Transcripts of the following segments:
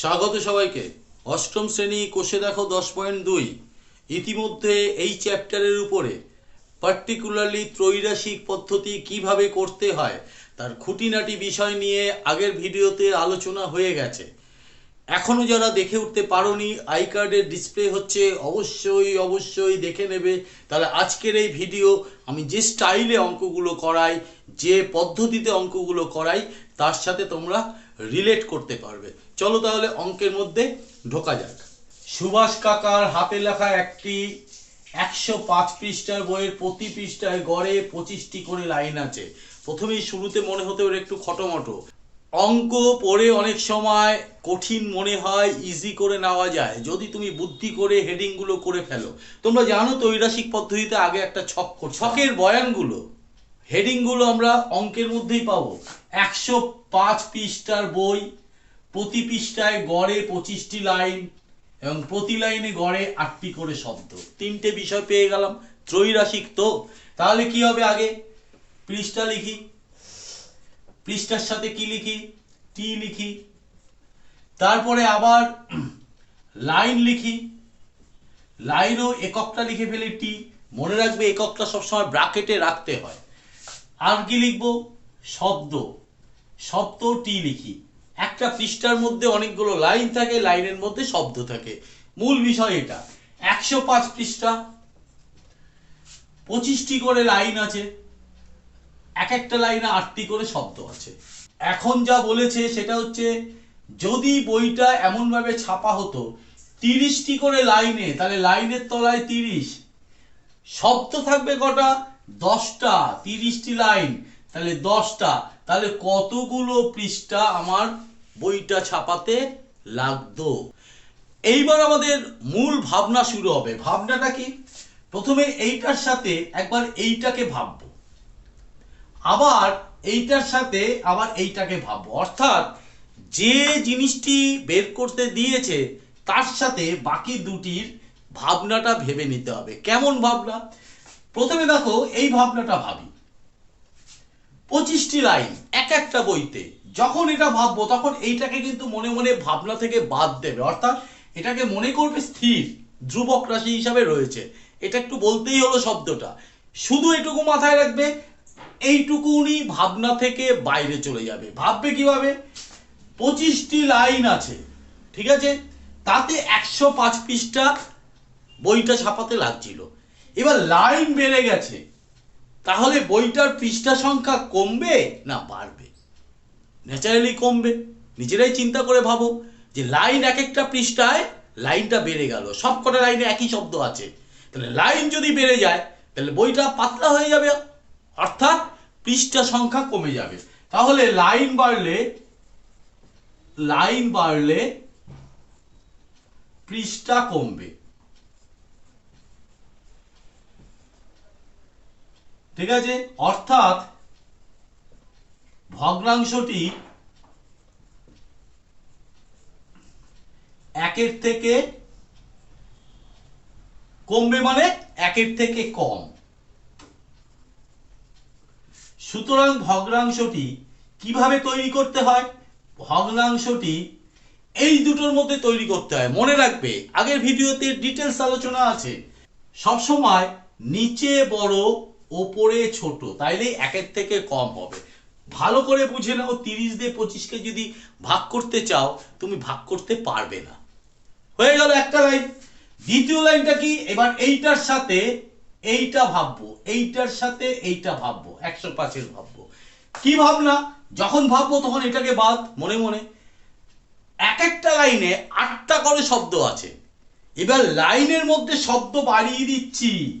স্বাগত সবাইকে। অষ্টম শ্রেণি কোষে দেখো দশ পয়েন্ট দুই। ইতিমধ্যে এই চ্যাপ্টারের উপরে পার্টিকুলারলি ত্রৈরাসিক পদ্ধতি কীভাবে করতে হয়, তার খুঁটিনাটি বিষয় নিয়ে আগের ভিডিওতে আলোচনা হয়ে গেছে। এখনও যারা দেখে উঠতে পারোনি, আই কার্ডের ডিসপ্লে হচ্ছে অবশ্যই অবশ্যই দেখে নেবে। তাহলে আজকের এই ভিডিও, আমি যে স্টাইলে অঙ্কগুলো করাই, যে পদ্ধতিতে অঙ্কগুলো করাই, তার সাথে তোমরা রিলেট করতে পারবে। চলো তাহলে অঙ্কের মধ্যে ঢোকা যাক। সুভাষ কাকার হাতে লেখা একটি একশো পাঁচ পৃষ্ঠার বইয়ের প্রতি পৃষ্ঠায় গড়ে পঁচিশটি করে লাইন আছে। প্রথমেই শুরুতে মনে হতে ওর একটু খটোমটো। অঙ্ক পড়ে অনেক সময় কঠিন মনে হয় ইজি করে নেওয়া যায়। যদি তুমি বুদ্ধি করে হেডিংগুলো করে ফেলো। তোমরা জানো তৈরাসিক পদ্ধতিতে আগে একটা ছক কর ছকের বয়ানগুলো। হেডিংগুলো আমরা অঙ্কের মধ্যেই পাবো। একশো পাঁচ পৃষ্ঠার বই, প্রতি পৃষ্ঠায় গড়ে পঁচিশটি লাইন এবং প্রতি লাইনে গড়ে আটটি করে শব্দ। তিনটে বিষয় পেয়ে গেলাম ত্রৈরাসিক তো। তাহলে কি হবে আগে? পৃষ্ঠা লিখি। পৃষ্ঠার সাথে কি লিখি? টি লিখি। তারপরে আবার লাইন লিখি। লাইনও এককটা লিখে ফেলি টি মনে রাখবে এককটা সবসময় ব্রাকেটে রাখতে হয়। আর কি লিখব? শব্দ। শব্দ টি লিখি। একটা পৃষ্ঠার মধ্যে অনেকগুলো লাইন থাকে, লাইনের মধ্যে শব্দ থাকে। মূল বিষয় এটা। একশো পাঁচ পৃষ্ঠা। পঁচিশটি করে লাইন আছে। এক একটা লাইনে আটটি করে শব্দ আছে। এখন যা বলেছে সেটা হচ্ছে, যদি বইটা এমনভাবে ছাপা হতো, তিরিশটি করে লাইনে, তাহলে লাইনের তলায় তিরিশ। শব্দ থাকবে কটা? দশটা, তিরিশটি লাইন, তাহলে দশটা। তাহলে কতগুলো পৃষ্ঠা আমার বইটা ছাপাতে লাগতো? এইবার আমাদের মূল ভাবনা শুরু হবে। ভাবনাটা কি? প্রথমে এইটার সাথে একবার এইটাকে ভাববো। আবার এইটার সাথে আবার এইটাকে ভাববো। অর্থাৎ যে জিনিসটি বের করতে দিয়েছে, তার সাথে বাকি দুটির ভাবনাটা ভেবে নিতে হবে। কেমন ভাবনা? প্রথমে দেখো, এই ভাবনাটা ভাবি। পঁচিশটি লাইন, এক একটা বইতে। যখন এটা ভাববো, তখন এইটাকে কিন্তু মনে মনে ভাবনা থেকে বাদ দেবে। অর্থাৎ এটাকে মনে করবে স্থির, ধ্রুবক রাশি হিসাবে রয়েছে। এটা একটু বলতেই হলো শব্দটা। শুধু এটুকু মাথায় রাখবে এইটুকুনি ভাবনা থেকে বাইরে চলে যাবে। ভাববে কীভাবে? পঁচিশটি লাইন আছে, ঠিক আছে? তাতে একশো পাঁচ পৃষ্ঠা বইটা ছাপাতে লাগছিল। এবার লাইন বেড়ে গেছে। তাহলে বইটার পৃষ্ঠা সংখ্যা কমবে না বাড়বে? ন্যাচারালি কমবে। নিজেরাই চিন্তা করে ভাবো যে লাইন এক একটা পৃষ্ঠায় লাইনটা বেড়ে গেল। সব কটা লাইনে একই শব্দ আছে। তাহলে লাইন যদি বেড়ে যায়, তাহলে বইটা পাতলা হয়ে যাবে। অর্থাৎ পৃষ্ঠা সংখ্যা কমে যাবে। তাহলে লাইন বাড়লে লাইন বাড়লে পৃষ্ঠা কমবে। ঠিক আছে? অর্থাৎ ভগ্নাংশটি একের থেকে কমবে মানে একের থেকে কম। সুতরাং ভগ্নাংশটি কীভাবে তৈরি করতে হয়? ভগ্নাংশটি এই দুটোর মধ্যে তৈরি করতে হয়। মনে রাখবে, আগের ভিডিওতে ডিটেলস আলোচনা আছে। সবসময় নিচে বড় ওপরে ছোট তাইলে একের থেকে কম হবে। ভালো করে বুঝে নাও, তিরিশ দিয়ে পঁচিশকে যদি ভাগ করতে চাও, তুমি ভাগ করতে পারবে না। হয়ে গেল একটা লাইন। দ্বিতীয় লাইনটা কি? এবার এইটার সাথে এইটা ভাববো, এইটার সাথে এইটা ভাববো, একশো পাঁচের ভাববো। কি ভাবনা? যখন ভাববো তখন এটাকে বাদ, মনে মনে। এক একটা লাইনে আটটা করে শব্দ আছে। এবার লাইনের মধ্যে শব্দ বাড়িয়ে দিচ্ছি।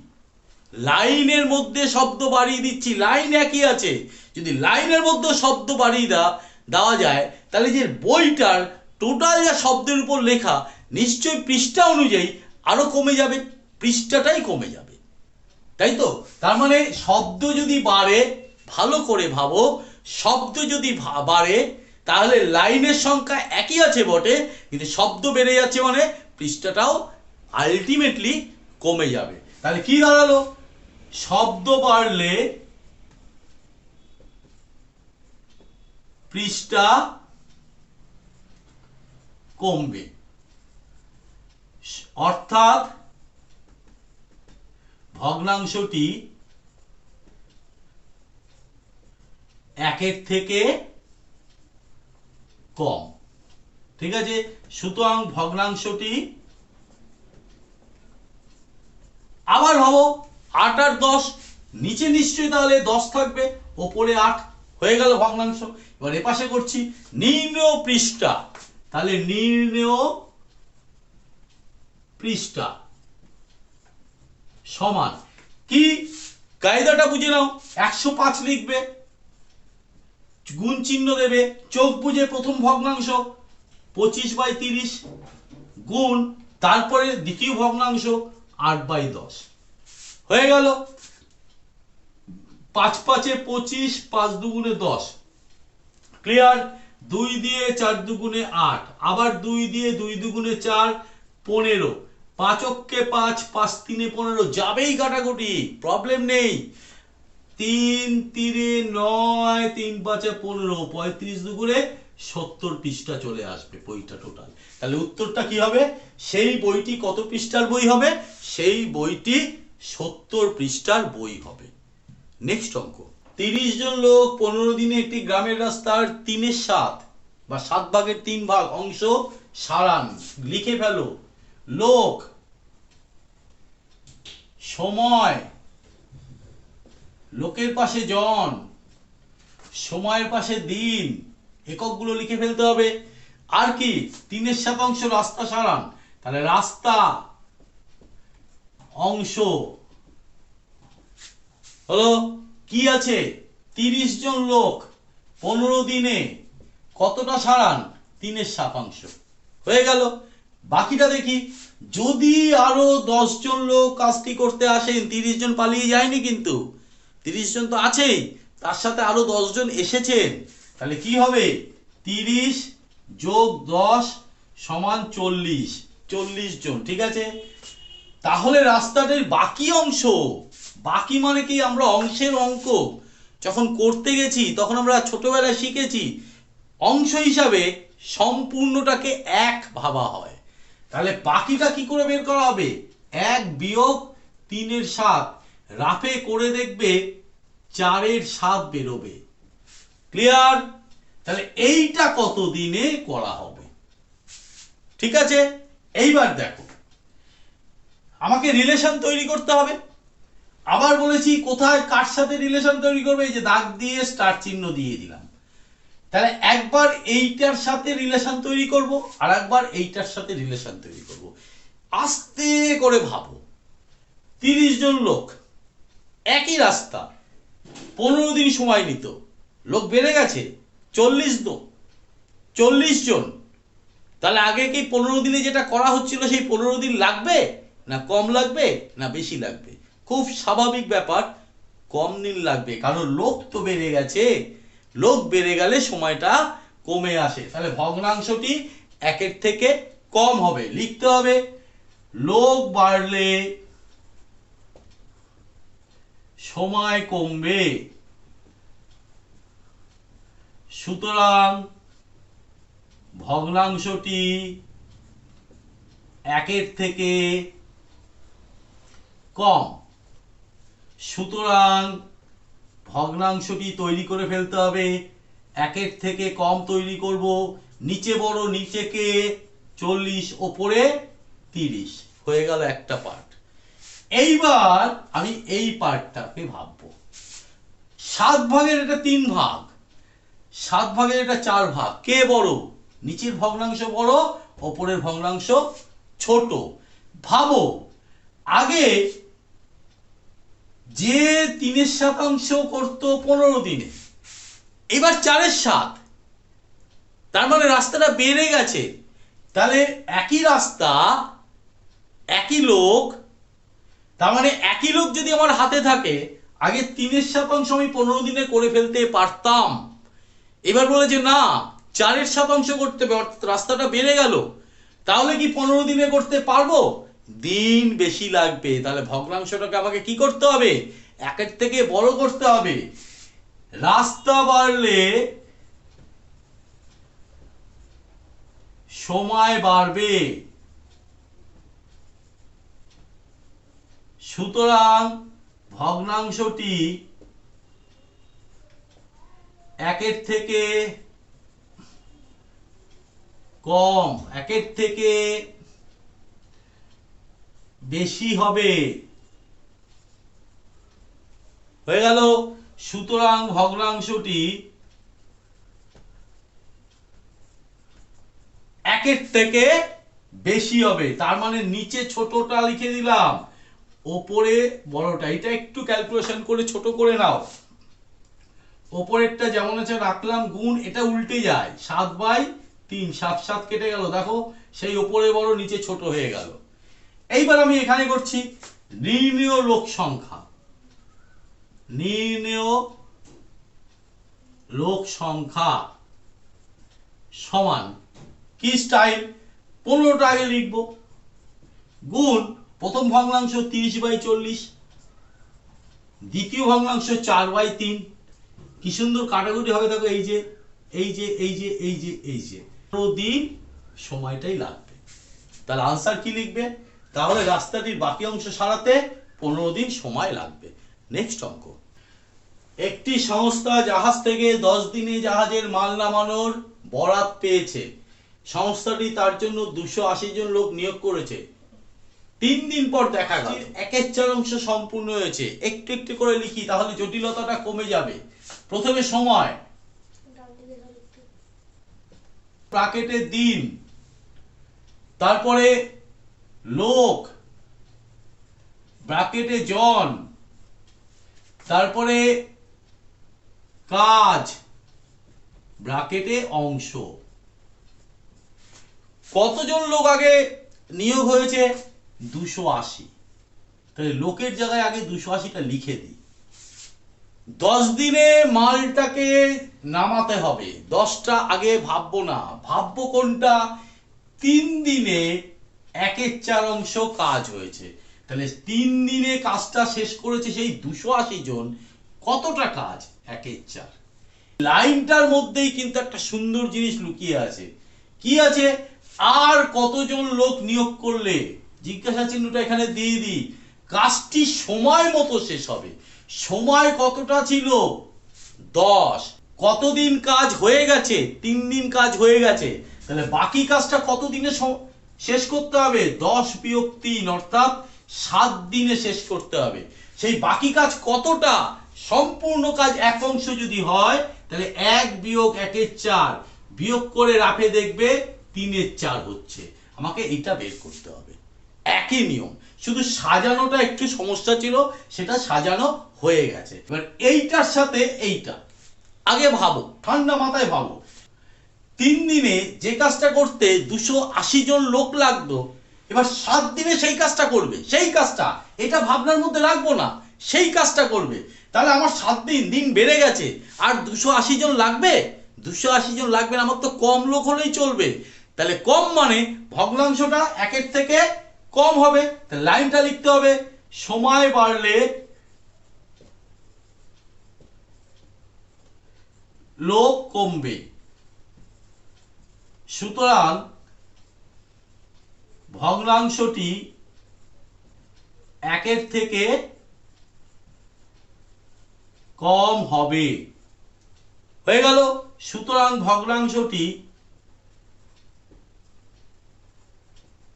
লাইনের মধ্যে শব্দ বাড়িয়ে দিচ্ছি, লাইন একই আছে। যদি লাইনের মধ্যে শব্দ বাড়িয়ে দেওয়া দেওয়া যায়, তাহলে যে বইটার টোটাল যা শব্দের উপর লেখা নিশ্চয়ই পৃষ্ঠা অনুযায়ী আরও কমে যাবে, পৃষ্ঠাটাই কমে যাবে। তাই তো? তার মানে শব্দ যদি বাড়ে, ভালো করে ভাবো, শব্দ যদি বাড়ে, তাহলে লাইনের সংখ্যা একই আছে বটে, কিন্তু শব্দ বেড়ে যাচ্ছে মানে পৃষ্ঠাটাও আলটিমেটলি কমে যাবে। তাহলে কি দাঁড়াল? শব্দ বাড়লে পৃষ্ঠা কমবে। অর্থাৎ ভগ্নাংশটি একের থেকে কম। ঠিক আছে? সুতরাং ভগ্নাংশটি আবার ভাবো আট আর দশ, নিচে নিশ্চয়ই তাহলে দশ থাকবে, ওপরে আট, হয়ে গেল ভগ্নাংশ। এবার এপাশে করছি, নির্ণয় পৃষ্ঠা। তাহলে নির্ণয় পৃষ্ঠা সমান কি? কায়দাটা বুঝে নাও, একশো পাঁচ লিখবে, গুণ চিহ্ন দেবে, চোখ বুঝে প্রথম ভগ্নাংশ, পঁচিশ বাই তিরিশ, গুণ তারপরে দ্বিতীয় ভগ্নাংশ, আট বাই দশ। হয়ে গেল। পাঁচ পাঁচে পঁচিশ, পাঁচ দুগুণে দশ। ক্লিয়ার দুই দিয়ে চার দুগুণে আট। আবার দুই দিয়ে দুই দুগুণে চার, পনেরো। পাঁচককে পাঁচ পাঁচ তিনে পনেরো। যাবেই কাটাকুটি প্রবলেম নেই। তিন তিনে নয়, তিন পাঁচে পনেরো। পঁয়ত্রিশ দুগুণে সত্তর পৃষ্ঠা চলে আসবে বইটা টোটাল তাহলে উত্তরটা কি হবে? সেই বইটি কত পৃষ্ঠার বই হবে? সেই বইটি সত্তর পৃষ্ঠার বই হবে। নেক্সট অঙ্ক। তিরিশ জন লোক পনেরো দিনে একটি গ্রামের রাস্তার তিনের সাত বা সাত ভাগের তিন ভাগ অংশ সারান। লিখে ফেলো। লোক, সময়, লোকের পাশে জন, সময়ের পাশে দিন, এককগুলো লিখে ফেলতে হবে। আর কি? তিনের শতাংশ রাস্তা সারান। তাহলে রাস্তা অংশ। হলো, কি আছে? তিরিশ জন লোক পনেরো দিনে কতটা সারান? তিনের শতাংশ হয়ে গেল। বাকিটা দেখি, যদি আরও জন লোক কাজটি করতে আসেন, তিরিশ জন পালিয়ে যায়নি কিন্তু। তিরিশ জন তো আছেই, তার সাথে আরও জন এসেছেন। তাহলে কি হবে? তিরিশ যোগ দশ সমান চল্লিশ। চল্লিশ জন, ঠিক আছে? তাহলে রাস্তাটির বাকি অংশ, বাকি মানে কি আমরা অংশের অঙ্ক? যখন করতে গেছি, তখন আমরা ছোটবেলায় শিখেছি, অংশ হিসাবে সম্পূর্ণটাকে এক ভাবা হয়। তাহলে বাকিটা কি করে বের করা হবে? এক বিয়োগ তিনের সাত। রাফে করে দেখবে চারের সাত বেরোবে। ক্লিয়ার? তাহলে এইটা কত দিনে করা হবে? ঠিক আছে? এইবার দেখো। আমাকে রিলেশন তৈরি করতে হবে। আবার বলেছি, কোথায় কার সাথে রিলেশন তৈরি করবে? এই যে দাগ দিয়ে স্টার চিহ্ন দিয়ে দিলাম। তাহলে একবার এইটার সাথে রিলেশন তৈরি করব, আর একবার এইটার সাথে রিলেশন তৈরি করব। আস্তে করে ভাবো। তিরিশ জন লোক, একই রাস্তা, পনেরো দিন সময় নিত। লোক বেড়ে গেছে, চল্লিশ তো। চল্লিশ জন। তাহলে আগে কি পনেরো দিনে যেটা করা হচ্ছিল, সেই পনেরো দিন লাগবে? না কম লাগবে, না বেশি লাগবে। খুব স্বাভাবিক ব্যাপার, কম দিন লাগবে। কারণ লোক তো বেড়ে গেছে। লোক বেড়ে গেলে সময়টা কমে আসে। তাহলে ভগ্নাংশটি একের থেকে কম হবে। লিখতে হবে, লোক বাড়লে সময় কমবে। সুতরাং ভগ্নাংশটি একের থেকে কম। সুতরাং ভগ্নাংশটি তৈরি করে ফেলতে হবে। একের থেকে কম তৈরি করব। নিচে বড় নিচেকে চল্লিশ, ওপরে তিরিশ। হয়ে গেল একটা পার্ট এইবার আমি এই পার্টটাকে ভাববো। সাত ভাগের এটা তিন ভাগ। সাত ভাগের এটা চার ভাগ। কে বড়? নিচের ভগ্নাংশ বড়, ওপরের ভগ্নাংশ ছোট। ভাবো, আগে যে তিনের শতাংশ করতো পনেরো দিনে। এবার চারের সাত। তার মানে রাস্তাটা বেড়ে গেছে। তাহলে একই রাস্তা, একই লোক, তার মানে একই লোক যদি আমার হাতে থাকে, আগে তিনের শতাংশ আমি পনেরো দিনে করে ফেলতে পারতাম। এবার বলে যে না, চারের শতাংশ করতে অর্থাৎ রাস্তাটা বেড়ে গেল, তাহলে কি পনেরো দিনে করতে পারব? দিন বেশি লাগবে। তাহলে ভগ্নাংশটাকে আমাকে কি করতে হবে? একের থেকে বড় করতে হবে। রাস্তা বাড়লে সময় বাড়বে। সুতরাং ভগ্নাংশটি একের থেকে কম, একের থেকে বেশি হবে। হয়ে গেল। সুতরাং ভগ্নাংশটি একের থেকে বেশি হবে। তার মানে নিচে ছোটটা লিখে দিলাম। ওপরে বড়টা, এটা একটু ক্যালকুলেশন করে ছোট করে নাও। ওপরেরটা যেমন আছে রাখলাম, গুণ, এটা উল্টে যায়। সাত বাই তিন, সাত সাত কেটে গেল। দেখো, সেই ওপরে বড়, নিচে ছোট হয়ে গেল। এইবার আমি এখানে করছি নির্ণীয় লোক সংখ্যা। নির্ণয় লোক সংখ্যা সমান কি স্টাইল পনেরোটা আগে লিখব। গুণ, প্রথম ভগ্নাংশ তিরিশ বাই চল্লিশ, দ্বিতীয় ভগ্নাংশ চার বাই তিন। কি সুন্দর কাটাকুটি হবে দেখো, এই যে এই যে এই যে এই যে এই যে। পনেরো দিন সময়টাই লাগবে। তাহলে আনসার কি লিখবে? তাহলে রাস্তাটির বাকি অংশ সারাতে পনেরো দিন সময় লাগবে। নেক্সট অঙ্ক। একটি সংস্থা জাহাজ থেকে দশ দিনে জাহাজের মাল নামানোর বরাত পেয়েছে। সংস্থাটি তার জন্য দুশো আশি জন লোক নিয়োগ করেছে। তিন দিন পর দেখা গেল। একের চার অংশ সম্পূর্ণ হয়েছে। একটু একটু করে লিখি তাহলে জটিলতাটা কমে যাবে। প্রথমে সময়। প্রাকেটের দিন। তারপরে লোক ব্র্যাকেটে জন, তারপরে কাজ ব্র্যাকেটে অংশ। কতজন লোক আগে নিয়োগ হয়েছে? দুশো আশি। তাহলে লোকের জায়গায় আগে দুশো আশিটা লিখে দিই। দশ দিনে মালটাকে নামাতে হবে। দশটা আগে ভাববো না। ভাববো কোনটা? তিন দিনে একের চার অংশ কাজ হয়েছে। তাহলে তিন দিনে কাজটা শেষ করেছে সেই দুশো আশি জন, কতটা কাজ? একের চার। লাইনটার মধ্যেই কিন্তু একটা সুন্দর জিনিস লুকিয়ে আছে। কি আছে? আর কতজন লোক নিয়োগ করলে? জিজ্ঞাসা চিহ্নটা এখানে দিয়ে দিই। কাজটি সময় মতো শেষ হবে। সময় কতটা ছিল? দশ। কতদিন কাজ হয়ে গেছে? তিন দিন কাজ হয়ে গেছে। তাহলে বাকি কাজটা কত দিনে স- শেষ করতে হবে, দশ বিয়োগ তিন, অর্থাৎ সাত দিনে শেষ করতে হবে। সেই বাকি কাজ কতটা? সম্পূর্ণ কাজ এক অংশ যদি হয়, তাহলে এক বিয়োগ একের চার। বিয়োগ করে রাফে দেখবে তিনের চার হচ্ছে। আমাকে এটা বের করতে হবে। একই নিয়ম। শুধু সাজানোটা একটু সমস্যা ছিল, সেটা সাজানো হয়ে গেছে। এবার এইটার সাথে এইটা। আগে ভাবো, ঠান্ডা মাথায় ভাবো। তিন দিনে যে কাজটা করতে দুশো জন লোক লাগতো, এবার সাত দিনে সেই কাজটা করবে, সেই কাজটা। এটা ভাবনার মধ্যে রাখব না, সেই কাজটা করবে। তাহলে আমার সাত দিন দিন বেড়ে গেছে। আর দুশো আশি জন লাগবে? দুশো আশি জন লাগবে আমার তো কম লোক হলেই চলবে। তাহলে কম মানে ভগ্নাংশটা একের থেকে কম হবে। তাহলে লাইনটা লিখতে হবে, সময় বাড়লে লোক কমবে। সুতরাং ভগ্নাংশটি একের থেকে কম হবে। হয়ে গেল। সুতরাং ভগ্নাংশটি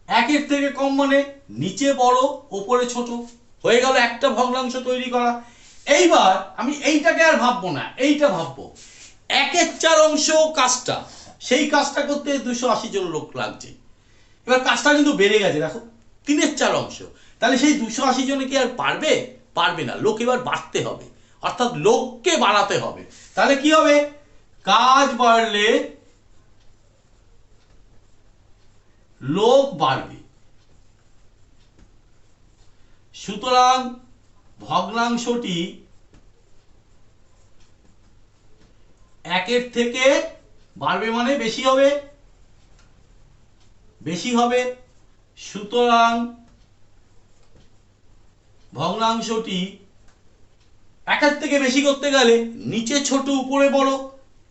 একের থেকে কম মানে নিচে বড়, ওপরে ছোট। হয়ে গেল একটা ভগ্নাংশ তৈরি করা। এইবার আমি এইটাকে আর ভাববো না, এইটা ভাববো। একের চার অংশ কাজটা সেই কাজটা করতে দুশো আশি জন লোক লাগছে। এবার কাজটা কিন্তু বেড়ে গেছে, দেখো, তিনের চার অংশ। তাহলে সেই দুশো আশি জনে কি আর পারবে? পারবে না, লোক এবার বাড়তে হবে। অর্থাৎ লোককে বাড়াতে হবে। তাহলে কি হবে? কাজ বাড়লে লোক বাড়বে। সুতরাং ভগ্নাংশটি একের থেকে বাড়বে মানে বেশি হবে? বেশি হবে। সুতরাং ভগ্নাংশটি একের থেকে বেশি করতে গেলে নিচে ছোট, উপরে বড়।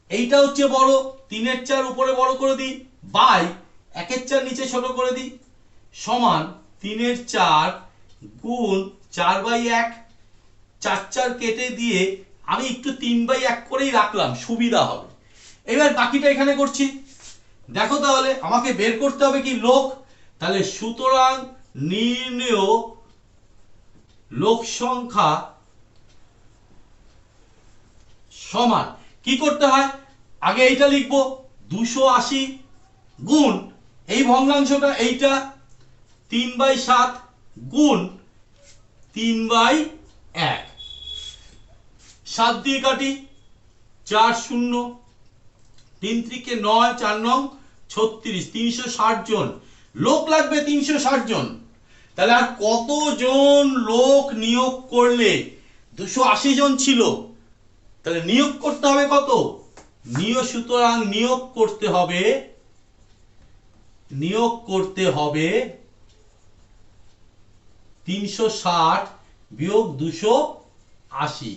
এইটা হচ্ছে বড়, তিনের চার উপরে বড় করে দিই। বাই, একের চার নিচে ছোট করে দিই। সমান তিনের চার গুণ চার বাই এক। চার চার কেটে দিয়ে আমি একটু তিন বাই এক করেই রাখলাম, সুবিধা হবে। এবার বাকিটা এখানে করছি। দেখো তাহলে, আমাকে বের করতে হবে কি লোক? তাহলে সুতরাং নির্ণেয় লোক সংখ্যা সমান। কি করতে হয়? আগে এইটা লিখব, দুশো আশি গুণ, এই ভগ্নাংশটা এইটা, তিন বাই সাত গুণ তিন বাই এক। সাত দিয়ে কাটি, চার শূন্য। তিন ত্রিকে নয়, চার নং, ছত্রিশ, তিনশো ষাট জন। লোক লাগবে তিনশো ষাট জন। তাহলে আর কতজন লোক নিয়োগ করলে দুশো আশি জন ছিল? তাহলে নিয়োগ করতে হবে কত? নিয়োগ সুতরাং নিয়োগ করতে হবে, নিয়োগ করতে হবে তিনশো ষাট বিয়োগ দুশো আশি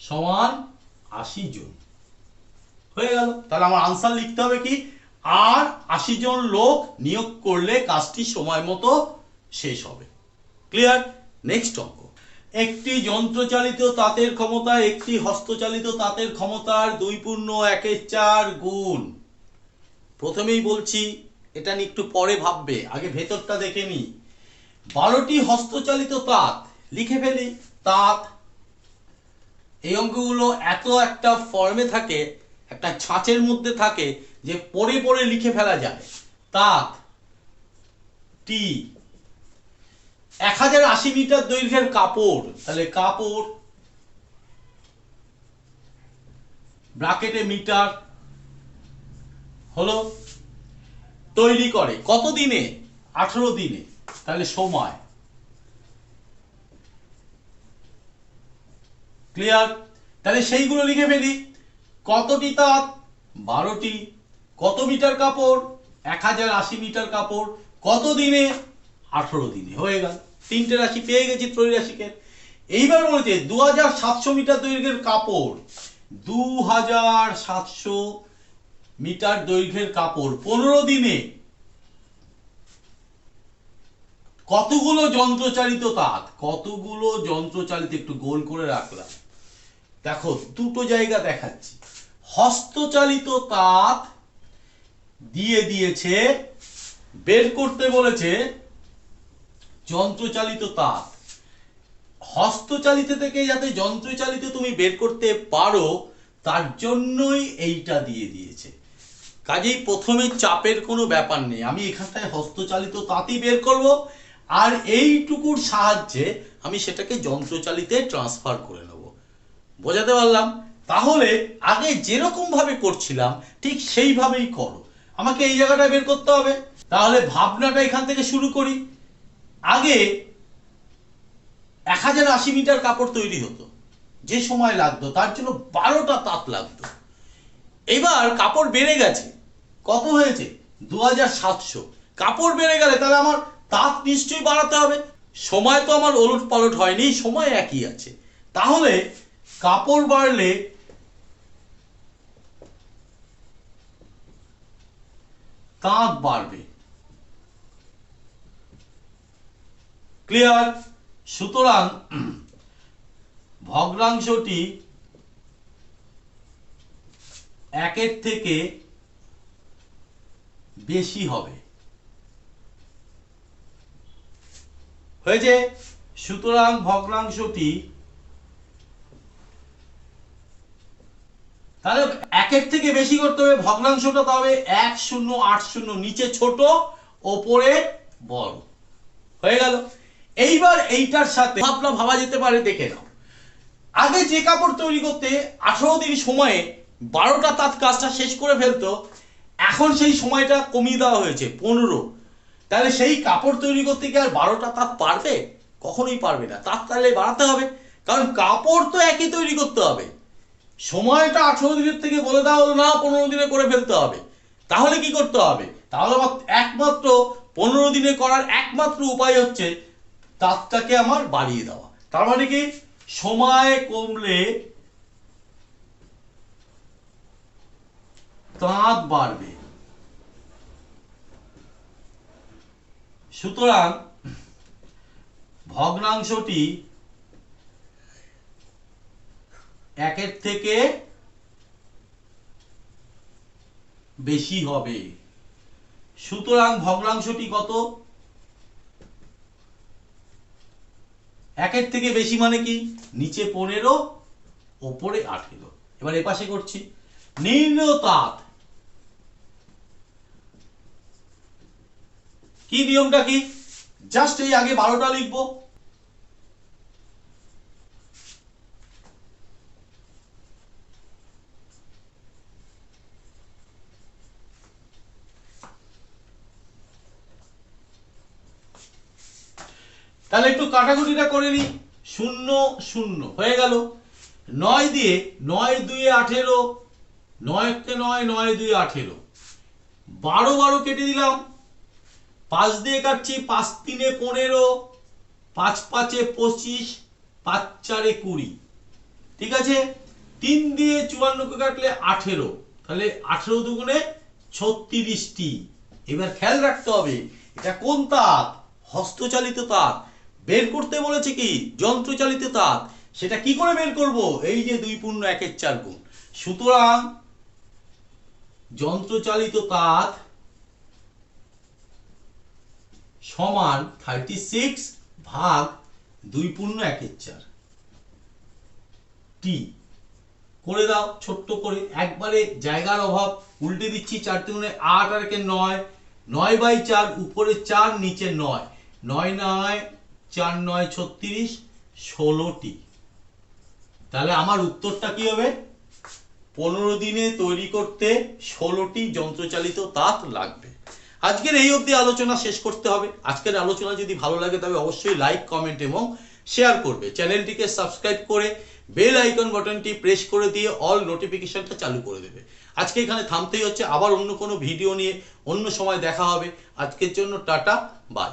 সমান আশি জন। হয়ে গেল। তাহলে আমার আনসার লিখতে হবে কি? আর আশি জন লোক নিয়োগ করলে কাজটি সময় মতো শেষ হবে। ক্লিয়ার নেক্সট অঙ্ক। একটি যন্ত্রচালিত তাঁতের ক্ষমতা, একটি হস্তচালিত তাঁতের ক্ষমতার দুই পূর্ণ, একের চার গুণ। প্রথমেই বলছি, এটা নিয়ে একটু পরে ভাববে, আগে ভেতরটা দেখে নি। বারোটি হস্তচালিত তাঁত, লিখে ফেলি, তাঁত। এই অঙ্কগুলো এত একটা ফর্মে থাকে একটা ছাঁচের মধ্যে থাকে যে পরে পরে লিখে ফেলা যায়। তাঁত, টি এক হাজার আশি মিটার দৈর্ঘ্যের কাপড়। তাহলে কাপড়, ব্রাকেটে মিটার হলো তৈরি করে। কত দিনে? আঠারো দিনে। তাহলে সময়। ক্লিয়ার? তাহলে সেইগুলো লিখে ফেলি। কতটি তাঁত বারোটি। কত মিটার কাপড়? এক হাজার আশি মিটার কাপড়। কত দিনে? আঠারো দিনে। হয়ে গেল। তিনটে রাশি পেয়ে গেছি ত্রৈরাশিকে। এইবার বলেছে দু হাজার সাতশো মিটার দৈর্ঘ্যের কাপড়। দু হাজার সাতশো মিটার দৈর্ঘ্যের কাপড়। পনেরো দিনে। কতগুলো যন্ত্রচালিত তাঁত? কতগুলো যন্ত্রচালিত? একটু গোল করে রাখলাম। দেখো, দুটো জায়গা দেখাচ্ছি। হস্তচালিত তাঁত দিয়ে দিয়েছে, বের করতে বলেছে যন্ত্রচালিত তাঁত। হস্তচালিত থেকে যাতে যন্ত্রচালিত তুমি বের করতে পারো, তার জন্যই এইটা দিয়ে দিয়েছে। কাজেই প্রথমে চাপের কোনো ব্যাপার নেই। আমি এখানটায় হস্তচালিত তাঁতই বের করব, আর এইটুকুর সাহায্যে আমি সেটাকে যন্ত্রচালিতে ট্রান্সফার করে নেব। বোঝাতে পারলাম? তাহলে আগে যেরকম ভাবে করছিলাম, ঠিক সেইভাবেই করো। আমাকে এই জায়গাটা বের করতে হবে। তাহলে ভাবনাটা এখান থেকে শুরু করি। আগে এক হাজার আশি মিটার কাপড় তৈরি হতো। যে সময় লাগতো, তার জন্য বারোটা তাঁত লাগতো। এবার কাপড় বেড়ে গেছে। কত হয়েছে? দু হাজার সাতশো। কাপড় বেড়ে গেলে তাহলে আমার তাঁত নিশ্চয়ই বাড়াতে হবে। সময় তো আমার ওলট পালট হয়নি, সময় একই আছে। তাহলে কাপড় বাড়লে তাঁত বাড়বে? ক্লিয়ার সুতরাং ভগ্নাংশটি একের থেকে বেশি হবে। হয়েছে? সুতরাং ভগ্নাংশটি তাহলে একের থেকে বেশি করতে হবে ভগ্নাংশটা তবে এক শূন্য আট শূন্য, নিচে ছোট, ওপরে বড়। হয়ে গেল। এইবার এইটার সাথে ভাবনা ভাবা যেতে পারে, দেখে নাও। আগে যে কাপড় তৈরি করতে আঠারো দিন সময়ে বারোটা তাঁত কাজটা শেষ করে ফেলতো, এখন সেই সময়টা কমিয়ে দেওয়া হয়েছে, পনেরো। তাহলে সেই কাপড় তৈরি করতে কি আর বারোটা তাঁত পারবে? কখনোই পারবে না। তাঁত তাহলে বাড়াতে হবে, কারণ কাপড় তো একই তৈরি করতে হবে। সময়টা আঠারো দিনের থেকে বলে হলো না, পনেরো দিনে করে ফেলতে হবে। তাহলে কি করতে হবে? তাহলে একমাত্র পনেরো দিনে করার একমাত্র উপায় হচ্ছে তাপটাকে আমার বাড়িয়ে দেওয়া। তার মানে কি? সময় কমলে তাঁত বাড়বে। সুতরাং ভগ্নাংশটি একের থেকে বেশি হবে। সুতরাং ভগ্নাংশটি কত? একের থেকে বেশি মানে কি? নিচে পনেরো, ওপরে আঠেরো। এবার এপাশে করছি। নির্ণতাৎ কি নিয়মটা কি? জাস্ট এই আগে বারোটা লিখব। তাহলে একটু কাটাকুটিটা করে নি শূন্য শূন্য। হয়ে গেল। নয় দিয়ে নয় দুয়ে আঠেরো, নয়কে নয় নয় দুয়ে আঠেরো। বারো বারো কেটে দিলাম। পাঁচ দিয়ে কাটছি, পাঁচ তিনে পনেরো, পাঁচ পাঁচে পঁচিশ, পাঁচ চারে কুড়ি। ঠিক আছে? তিন দিয়ে চুয়ান্নকে কাটলে আঠেরো। তাহলে আঠেরো দুগুণে ছত্রিশটি। এবার খেয়াল রাখতে হবে, এটা কোন তাঁত? হস্তচালিত তাঁত। বের করতে বলেছে কি? যন্ত্রচালিত তাঁত সেটা কি করে বের করব? এই যে দুই পূর্ণ একের চার গুণ। সুতরাং যন্ত্রচালিত তাঁত সমান থার্টি সিক্স ভাগ দুই পূর্ণ একের চার। টি। করে দাও, ছোট্ট করে। একবারে জায়গার অভাব। উল্টে দিচ্ছি চার তিনে আট আর একে নয়। নয় বাই চার, উপরে চার, নিচে নয়। নয় নয় চার নয় ছত্রিশ ষোলোটি তাহলে আমার উত্তরটা কি হবে? পনেরো দিনে তৈরি করতে ষোলোটি যন্ত্রচালিত তাঁত লাগবে। আজকের এই অবধি আলোচনা শেষ করতে হবে। আজকের আলোচনা যদি ভালো লাগে, তবে অবশ্যই লাইক, কমেন্ট এবং শেয়ার করবে। চ্যানেলটিকে সাবস্ক্রাইব করে বেল আইকন বাটনটি প্রেস করে দিয়ে অল নোটিফিকেশনটা চালু করে দেবে। আজকে এখানে থামতেই হচ্ছে। আবার অন্য কোনো ভিডিও নিয়ে অন্য সময় দেখা হবে। আজকের জন্য টাটা, বাই।